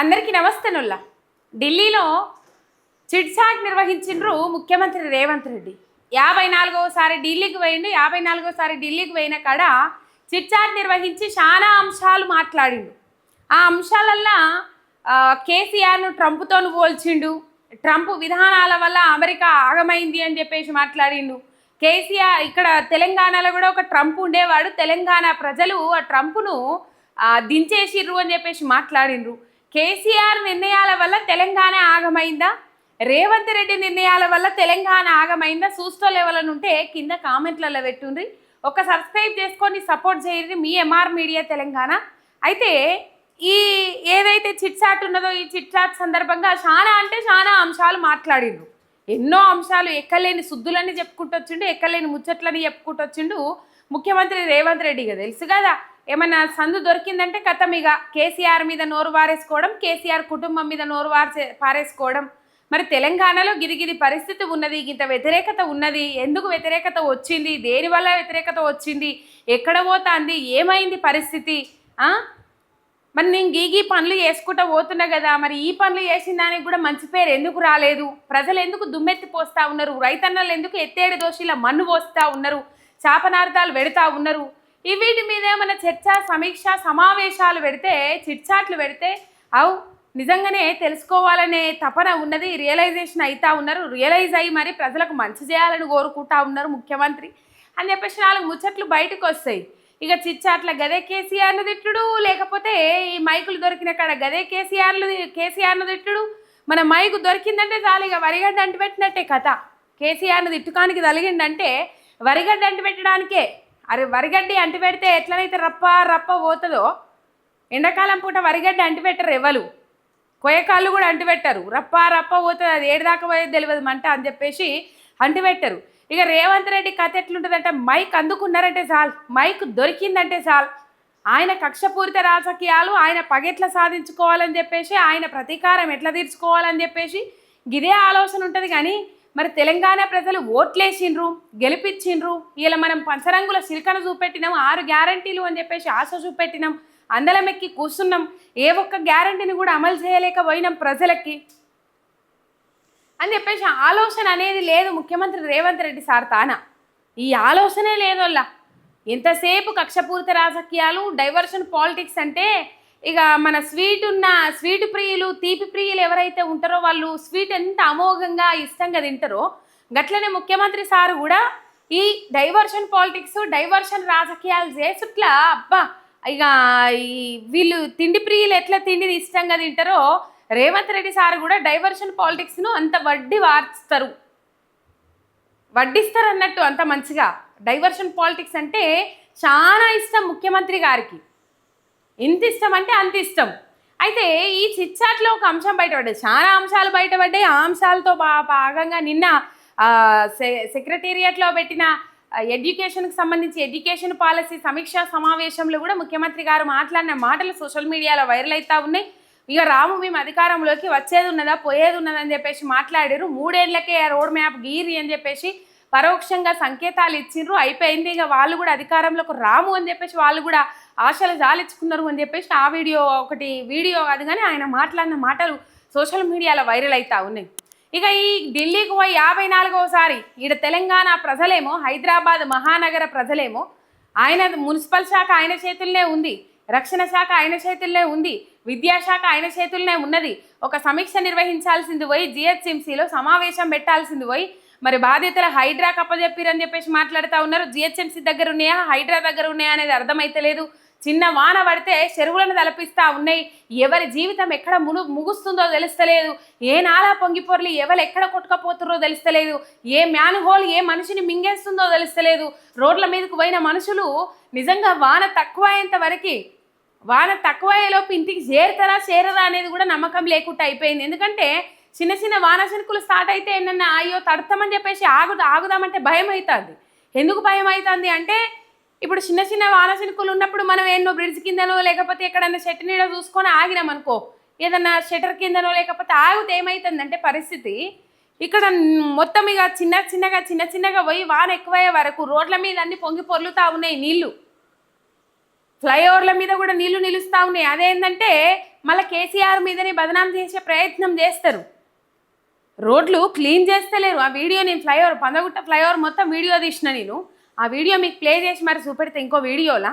అందరికీ నమస్తే నుల్లా. ఢిల్లీలో చిట్ చాట్ నిర్వహించిండ్రు ముఖ్యమంత్రి రేవంత్ రెడ్డి. యాభై నాలుగోసారి ఢిల్లీకి పోయిండు యాభై నాలుగోసారి ఢిల్లీకి పోయిన కాడ చిట్ చాట్ నిర్వహించి చాలా అంశాలు మాట్లాడిండు. ఆ అంశాలల్లా కేసీఆర్ను ట్రంప్తో పోల్చిండు. ట్రంప్ విధానాల వల్ల అమెరికా ఆగమైంది అని చెప్పేసి మాట్లాడిండు. కేసీఆర్ ఇక్కడ తెలంగాణలో కూడా ఒక ట్రంప్ ఉండేవాడు. తెలంగాణ ప్రజలు ఆ ట్రంప్ను దించేసిర్రు అని చెప్పేసి మాట్లాడిండ్రు. కేసీఆర్ నిర్ణయాల వల్ల తెలంగాణ ఆగమైందా? రేవంత్ రెడ్డి నిర్ణయాల వల్ల తెలంగాణ ఆగమైందా? చూస్తూ లెవెల్ ఉంటే కింద కామెంట్లలో పెట్టుండ్రి. ఒక సబ్స్క్రైబ్ చేసుకొని సపోర్ట్ చేయండి మీ ఎంఆర్ మీడియా తెలంగాణ. అయితే ఈ ఏదైతే చిట్చాట్ ఉన్నదో ఈ చిట్చాట్ సందర్భంగా చాలా అంటే చాలా అంశాలు మాట్లాడిండ్రు. ఎన్నో అంశాలు ఎక్కలేని సుద్దులని చెప్పుకుంటూ వచ్చిండు ఎక్కలేని ముచ్చట్లని చెప్పుకుంటూ వచ్చిండు ముఖ్యమంత్రి రేవంత్ రెడ్డిగా తెలుసు కదా. ఏమన్నా సందు దొరికిందంటే కథం ఇక. కేసీఆర్ మీద నోరు వారేసుకోవడం కేసీఆర్ కుటుంబం మీద నోరు వారే పారేసుకోవడం. మరి తెలంగాణలో గిరిగిరి పరిస్థితి ఉన్నది ఇంత వ్యతిరేకత ఉన్నది ఎందుకు వ్యతిరేకత వచ్చింది దేనివల్ల వ్యతిరేకత వచ్చింది ఎక్కడ పోతాంది ఏమైంది పరిస్థితి మరి నేను గీగీ పనులు చేసుకుంటూ పోతున్నా కదా మరి ఈ పనులు చేసిన దానికి కూడా మంచి పేరు ఎందుకు రాలేదు? ప్రజలు ఎందుకు దుమ్మెత్తి పోస్తా ఉన్నారు? రైతన్నలు ఎందుకు ఎత్తేడు దోషిలా మన్ను పోస్తా ఉన్నారు? శాపనార్థాలు పెడతా ఉన్నారు? వీటి మీద ఏమైనా చర్చ సమీక్ష సమావేశాలు పెడితే చిట్చాట్లు పెడితే అవు నిజంగానే తెలుసుకోవాలనే తపన ఉన్నది రియలైజేషన్ అవుతా ఉన్నారు. రియలైజ్ అయ్యి మరి ప్రజలకు మంచి చేయాలని కోరుకుంటా ఉన్నారు ముఖ్యమంత్రి. అని చెప్పేసి నాలుగు ముచ్చట్లు బయటకు వస్తాయి. ఇక చిచ్చాట్ల గదే కేసీఆర్ను తిట్టుడు లేకపోతే ఈ మైకులు దొరికిన కాడ గదే కేసీఆర్లు కేసీఆర్ను తిట్టుడు? మన మైకు దొరికిందంటే చాలు ఇక వరిగడ్డ అంటి పెట్టినట్టే కథ. కేసీఆర్ను తిట్టుకానికి తలిగిందంటే వరిగడ్డ అంటి పెట్టడానికే అరే వరిగడ్డి అంటి పెడితే ఎట్లనైతే రప్ప రప్ప పోతుందో? ఎండాకాలం పూట వరిగడ్డి అంటి పెట్టరు ఎవరు? కొయ్యకాళ్ళు కూడా అంటిపెట్టారు. రప్ప రప్ప పోతుంది అది ఏడుదాకా పోయేది తెలియదు మంట అని చెప్పేసి అంటిపెట్టారు. ఇక రేవంత్ రెడ్డి కథ ఎట్లుంటుందంటే మైక్ అందుకున్నారంటే చాలు. మైక్ దొరికిందంటే చాలు. ఆయన కక్షపూరిత రాజకీయాలు ఆయన పగెట్ల సాధించుకోవాలని చెప్పేసి ఆయన ప్రతీకారం ఎట్లా తీర్చుకోవాలని చెప్పేసి గిదే ఆలోచన ఉంటుంది కానీ మరి తెలంగాణ ప్రజలు ఓట్లేసిండ్రు గెలిపించిండ్రు ఇలా మనం పంచరంగుల సిలికను చూపెట్టినాం ఆరు గ్యారంటీలు అని చెప్పేసి ఆశ చూపెట్టినాం అందలం ఎక్కి కూర్చున్నాం ఏ ఒక్క గ్యారంటీని కూడా అమలు చేయలేకపోయినాం ప్రజలకి అని చెప్పేసి ఆలోచన అనేది లేదు ముఖ్యమంత్రి రేవంత్ రెడ్డి సార్ తాన. ఈ ఆలోచనే లేదోల్లా. ఎంతసేపు కక్షపూరిత రాజకీయాలు డైవర్షన్ పాలిటిక్స్ అంటే ఇక మన స్వీట్ ఉన్న స్వీట్ ప్రియులు తీపి ప్రియులు ఎవరైతే ఉంటారో వాళ్ళు స్వీట్ ఎంత అమోఘంగా ఇష్టంగా తింటారో గట్లనే ముఖ్యమంత్రి సార్ కూడా ఈ డైవర్షన్ పాలిటిక్స్ డైవర్షన్ రాజకీయాలు చేసుట్లా అబ్బా ఇక ఈ వీళ్ళు తిండి ప్రియులు ఎట్లా తిండిని ఇష్టంగా తింటారో రేవంత్ రెడ్డి సార్ కూడా డైవర్షన్ పాలిటిక్స్ను అంత వడ్డీ వార్చుతారు వడ్డిస్తారు అన్నట్టు అంత మంచిగా. డైవర్షన్ పాలిటిక్స్ అంటే చాలా ఇష్టం ముఖ్యమంత్రి గారికి. ఎంత ఇష్టం అంటే అంత ఇష్టం. అయితే ఈ చిచ్చాట్లో ఒక అంశం బయటపడ్డది. చాలా అంశాలు బయటపడ్డాయి. ఆ అంశాలతో భాగంగా నిన్న సె- సెక్రటేరియట్లో పెట్టిన ఎడ్యుకేషన్కి సంబంధించి ఎడ్యుకేషన్ పాలసీ సమీక్షా సమావేశంలో కూడా ముఖ్యమంత్రి గారు మాట్లాడిన మాటలు సోషల్ మీడియాలో వైరల్ అవుతా ఉన్నాయి. ఇక రాము మేము అధికారంలోకి వచ్చేది ఉన్నదా పోయేది ఉన్నదా అని చెప్పేసి మాట్లాడారు. మూడేళ్ళకే రోడ్ మ్యాప్ గీరి అని చెప్పేసి పరోక్షంగా సంకేతాలు ఇచ్చిండ్రు. అయిపోయింది. ఇక వాళ్ళు కూడా అధికారంలోకి రాము అని చెప్పేసి వాళ్ళు కూడా ఆశలు జాలించుకున్నారు అని చెప్పేసి ఆ వీడియో ఒకటి వీడియో అది కానీ ఆయన మాట్లాడిన మాటలు సోషల్ మీడియాలో వైరల్ అవుతా ఉన్నాయి. ఇక ఈ ఢిల్లీకి పోయి యాభై నాలుగవసారి ఈడ తెలంగాణ ప్రజలేమో హైదరాబాద్ మహానగర ప్రజలేమో ఆయన మున్సిపల్ శాఖ ఆయన చేతుల్లోనే ఉంది రక్షణ శాఖ ఆయన చేతుల్లోనే ఉంది విద్యాశాఖ ఆయన చేతుల్లోనే ఉన్నది. ఒక సమీక్ష నిర్వహించాల్సింది పోయి జిహెచ్ఎంసీలో సమావేశం పెట్టాల్సింది పోయి మరి బాధితుల హైడ్రా కప్పజెప్పిరని చెప్పేసి మాట్లాడుతూ ఉన్నారు. జిహెచ్ఎంసీ దగ్గర ఉన్నాయా? హైడ్రా దగ్గర ఉన్నాయా అనేది అర్థమైతలేదు చిన్న వాన పడితే చెరువులను తలపిస్తూ ఉన్నాయి. ఎవరి జీవితం ఎక్కడ మును ముగుస్తుందో తెలుస్తలేదు. ఏ నాలా పొంగిపోర్లు ఎవరు ఎక్కడ కొట్టుకపోతుర్రో తెలుస్తలేదు. ఏ మ్యాన్ హోల్ ఏ మనిషిని మింగేస్తుందో తెలుస్తలేదు. రోడ్ల మీదకు పోయిన మనుషులు నిజంగా వాన తక్కువ అయ్యేంత వరకు వాన తక్కువ అయ్యేలోపు ఇంటికి చేరుతారా చేరరా అనేది కూడా నమ్మకం లేకుండా అయిపోయింది. ఎందుకంటే చిన్న చిన్న వాన స్టార్ట్ అయితే ఏంటన్నా అయ్యో తడతామని చెప్పేసి ఆగు ఆగుదామంటే భయం అవుతుంది ఎందుకు భయం అవుతుంది అంటే ఇప్పుడు చిన్న చిన్న వాన ఉన్నప్పుడు మనం ఎన్నో బ్రిడ్జ్ కిందనో లేకపోతే ఎక్కడన్నా చెట్టు నీడ చూసుకొని ఆగినాం అనుకో ఏదన్నా షటర్ కిందనో లేకపోతే ఆగితే ఏమవుతుందంటే పరిస్థితి ఇక్కడ మొత్తం ఇక చిన్న చిన్నగా చిన్న చిన్నగా పోయి వాన ఎక్కువయ్యే వరకు రోడ్ల మీద అన్ని పొంగి పొర్లుతూ ఉన్నాయి నీళ్ళు. ఫ్లైఓవర్ల మీద కూడా నీళ్ళు నిలుస్తూ ఉన్నాయి. అదేంటంటే మళ్ళీ కేసీఆర్ మీదనే బదనాం చేసే ప్రయత్నం చేస్తారు. రోడ్లు క్లీన్ చేస్తలేరు. ఆ వీడియో నేను ఫ్లైఓవర్ పందగుట్ట ఫ్లైఓవర్ మొత్తం వీడియో తీసిన నేను. ఆ వీడియో మీకు ప్లే చేసి మరి చూపెడితే ఇంకో వీడియోలా?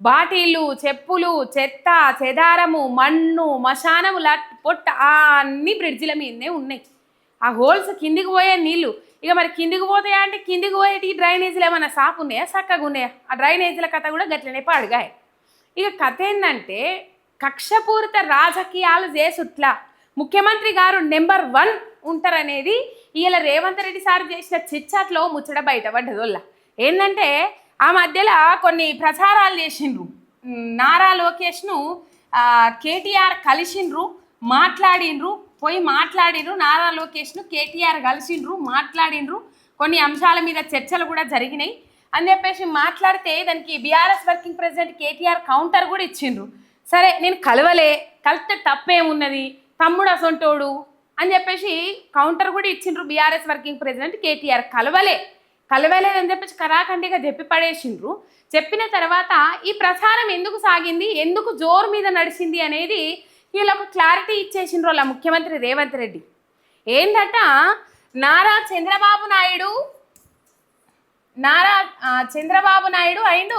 బాటిళ్ళు చెప్పులు చెత్త చెదారము మన్ను మశానము లట్ పొట్ట అన్నీ అన్ని బ్రిడ్జిల మీదనే ఉన్నాయి. ఆ హోల్స్ కిందికి పోయే నీళ్ళు ఇక మరి కిందికి పోతాయా అంటే కిందికి పోయేటి డ్రైనేజీలు ఏమైనా సాపు ఉన్నాయా? చక్కగా ఉన్నాయా? ఆ డ్రైనేజీల కథ కూడా గట్లనే పాడుగాయ. ఇక కథ ఏంటంటే కక్షపూరిత రాజకీయాలు చేసుట్లా ముఖ్యమంత్రి గారు నెంబర్ వన్ ఉంటారనేది ఈయన రేవంత్ రెడ్డి సార్ చేసిన చిచ్చాట్లో ముచ్చట బయటపడ్డదోళ్ళ ఏంటంటే ఆ మధ్యలో కొన్ని ప్రచారాలు చేసిండ్రు. నారా లోకేష్ను కేటీఆర్ కలిసిండ్రు మాట్లాడిండ్రు పోయి మాట్లాడిండ్రు నారా లోకేష్ను కేటీఆర్ కలిసిండ్రు మాట్లాడిండ్రు. కొన్ని అంశాల మీద చర్చలు కూడా జరిగినాయి. అని చెప్పేసి మాట్లాడితే దానికి BRS working president KTR counter కూడా ఇచ్చిండ్రు. సరే నేను కలవలే కలిస్తే తప్పేమున్నది? తమ్ముడు అసొంటోడు అని చెప్పేసి కౌంటర్ కూడా ఇచ్చిండ్రు బీఆర్ఎస్ వర్కింగ్ ప్రెసిడెంట్ కేటీఆర్ కలవలే. కలవలేదని చెప్పేసి కరాఖండిగా చెప్పి పడేసిండ్రు. చెప్పిన తర్వాత ఈ ప్రచారం ఎందుకు సాగింది? ఎందుకు జోరు మీద నడిచింది అనేది వీళ్ళకు క్లారిటీ ఇచ్చేసిండ్రు వాళ్ళ ముఖ్యమంత్రి రేవంత్ రెడ్డి. ఏంటట నారా చంద్రబాబు నాయుడు నారా చంద్రబాబు నాయుడు అండ్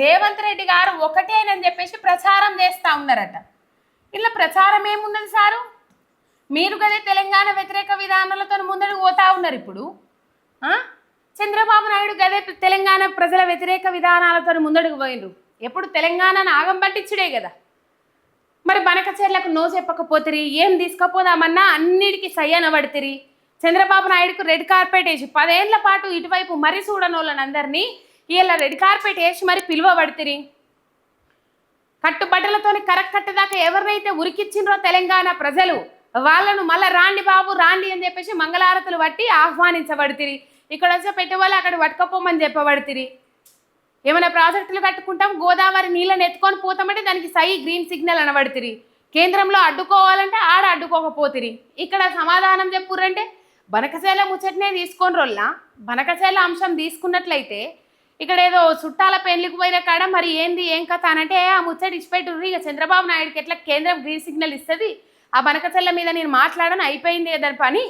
రేవంత్ రెడ్డి గారు ఒకటేనని చెప్పేసి ప్రచారం చేస్తూ ఉన్నారట. ఇలా ప్రచారం ఏమున్నది సారు? మీరు కదే తెలంగాణ వ్యతిరేక విధానాలతో ముందడుగు పోతా ఉన్నారు ఇప్పుడు. చంద్రబాబు నాయుడు గదే తెలంగాణ ప్రజల వ్యతిరేక విధానాలతో ముందడుగు పోయినరు ఎప్పుడు తెలంగాణను ఆగం పట్టించుడే కదా మరి బనకచర్లకు నో చెప్పకపోతిరి ఏం తీసుకపోదామన్నా అన్నిటికీ సయ్యన పడితిరి. చంద్రబాబు నాయుడుకు రెడ్ కార్పెట్ వేసి పదేళ్ళ పాటు ఇటువైపు మరీ చూడనోళ్ళని అందరినీ వీళ్ళ రెడ్ కార్పెట్ వేసి మరి పిలువబడితిరి. కట్టుబట్టలతోని కరక్కట్ట దాకా ఎవరినైతే ఉరికిచ్చిండ్రో తెలంగాణ ప్రజలు వాళ్ళను మళ్ళీ రాండి బాబు రాండి అని చెప్పేసి మంగళారతులు పట్టి ఆహ్వానించబడితిరి. ఇక్కడ వచ్చే పెట్టుబడి అక్కడ పట్టుకపోమని చెప్పబడితిరి. ఏమైనా ప్రాజెక్టులు కట్టుకుంటాం గోదావరి నీళ్ళని ఎత్తుకొని పోతామంటే దానికి సై గ్రీన్ సిగ్నల్ అనబడితిరి. కేంద్రంలో అడ్డుకోవాలంటే ఆడ అడ్డుకోకపోతిరి. ఇక్కడ సమాధానం చెప్పుర్రంటే బనకసేల ముచ్చటనే తీసుకొని రోల్లా బనకసేల అంశం తీసుకున్నట్లయితే ఇక్కడ ఏదో చుట్టాల పెళ్ళికి పోయిన కాడ మరి ఏంది ఏం కథ అనంటే ఆ ముచ్చట ఇచ్చిపెట్టుర్రు ఇక చంద్రబాబు నాయుడుకి ఎట్లా కేంద్రం గ్రీన్ సిగ్నల్ ఇస్తుంది? ఆ బనకచెల్ల మీద నేను మాట్లాడను అయిపోయింది ఏదని పని?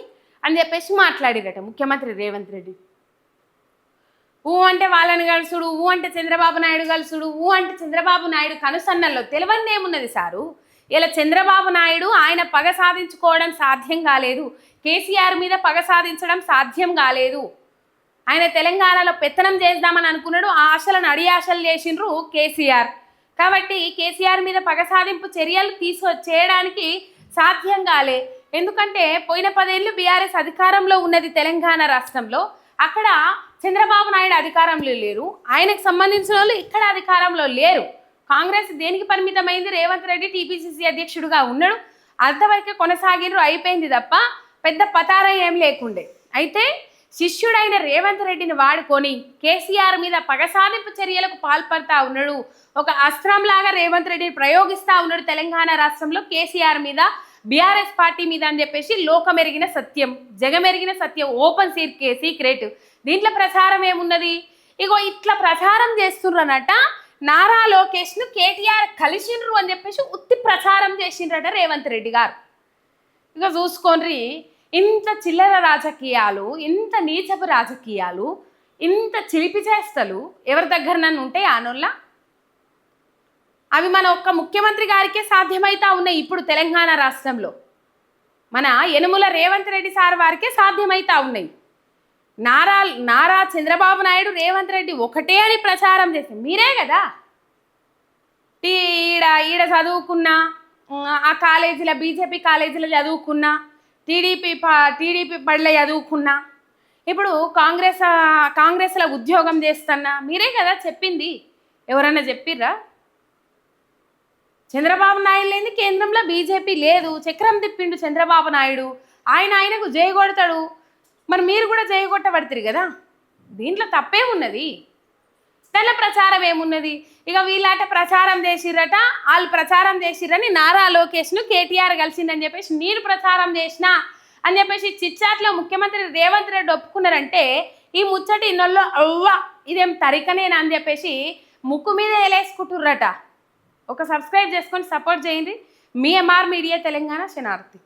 అని చెప్పేసి మాట్లాడిరట ముఖ్యమంత్రి రేవంత్ రెడ్డి. ఊ అంటే వాళ్ళని కలుసుడు ఊ అంటే చంద్రబాబు నాయుడు కలుసుడు ఊ అంటే చంద్రబాబు నాయుడు కనుసన్నల్లో తెలివంది ఏమున్నది సారు? ఇలా చంద్రబాబు నాయుడు ఆయన పగ సాధించుకోవడం సాధ్యం కాలేదు. కేసీఆర్ మీద పగ సాధించడం సాధ్యం కాలేదు. ఆయన తెలంగాణలో పెత్తనం చేద్దామని అనుకున్నాడు ఆ ఆశలను అడియాశలు చేసిండ్రు కేసీఆర్. కాబట్టి కేసీఆర్ మీద పగ సాధింపు చర్యలు తీసు చేయడానికి సాధ్యం కాలే. ఎందుకంటే పోయిన పదేళ్ళు బీఆర్ఎస్ అధికారంలో ఉన్నది తెలంగాణ రాష్ట్రంలో. అక్కడ చంద్రబాబు నాయుడు అధికారంలో లేరు. ఆయనకు సంబంధించిన వాళ్ళు ఇక్కడ అధికారంలో లేరు. కాంగ్రెస్ దేనికి పరిమితమైంది? రేవంత్ రెడ్డి టీపీసీసీ అధ్యక్షుడిగా ఉన్నాడు. అంతవరకే కొనసాగినరు అయిపోయింది తప్ప పెద్ద పతారం ఏం లేకుండే. అయితే శిష్యుడైన రేవంత్ రెడ్డిని వాడుకొని కేసీఆర్ మీద పగ సాధింపు చర్యలకు పాల్పడతా ఉన్నాడు. ఒక అస్త్రంలాగా రేవంత్ రెడ్డిని ప్రయోగిస్తా ఉన్నాడు తెలంగాణ రాష్ట్రంలో కేసీఆర్ మీద బీఆర్ఎస్ పార్టీ మీద అని చెప్పేసి లోకమెరిగిన సత్యం జగమెరిగిన సత్యం ఓపెన్ సీట్ సీక్రెట్. దీంట్లో ప్రచారం ఏమున్నది? ఇగో ఇట్లా ప్రచారం చేస్తుండ్రనట నారా లోకేష్ను కేటీఆర్ కలిసిండ్రు అని చెప్పేసి ఉత్తి ప్రచారం చేసిండ్రట రేవంత్ రెడ్డి గారు. ఇక చూసుకోండి ఇంత చిల్లర రాజకీయాలు ఇంత నీచపు రాజకీయాలు ఇంత చిలిపి చేస్తలు ఎవరి దగ్గర నన్ను ఉంటే ఆనోళ్ళ అవి మన ఒక్క ముఖ్యమంత్రి గారికే సాధ్యమైతా ఉన్నాయి ఇప్పుడు తెలంగాణ రాష్ట్రంలో. మన యనుముల రేవంత్ రెడ్డి సార్ వారికే సాధ్యమైతా ఉన్నాయి. నారా నారా చంద్రబాబు నాయుడు రేవంత్ రెడ్డి ఒకటే అని ప్రచారం చేసి మీరే కదా? ఈడ ఈడ చదువుకున్నా ఆ కాలేజీల బీజేపీ కాలేజీలో చదువుకున్నా టీడీపీ పా టీడీపీ బడిలో చదువుకున్నా ఇప్పుడు కాంగ్రెస్ కాంగ్రెస్లో ఉద్యోగం చేస్తున్నా మీరే కదా చెప్పింది. ఎవరన్నా చెప్పిర్రా? చంద్రబాబు నాయుడు లేని కేంద్రంలో బీజేపీ లేదు. చక్రం తిప్పిండు చంద్రబాబు నాయుడు. ఆయన ఆయనకు జయగొడతాడు కొడతాడు. మరి మీరు కూడా జయగొట్టబడతారు కదా. దీంట్లో తప్పే ఉన్నది. తెల్ల ప్రచారం ఏమున్నది? ఇక వీళ్ళట ప్రచారం చేసిర్రట వాళ్ళు ప్రచారం చేసిర్రని నారా లోకేష్ను కేటీఆర్ కలిసిందని చెప్పేసి నేను ప్రచారం చేసిన అని చెప్పేసి చిచ్చాట్లో ముఖ్యమంత్రి రేవంత్ రెడ్డి ఒప్పుకున్నారంటే ఈ ముచ్చటి ఇన్నోళ్ళు అవ్వ ఇదేం తరికనేనా అని చెప్పేసి ముక్కు మీద వేలేసుకుంటుర్రట ఒక సబ్స్క్రైబ్ చేసుకొని సపోర్ట్ చేయండి. మీ ఎంఆర్ మీడియా తెలంగాణ శనార్థి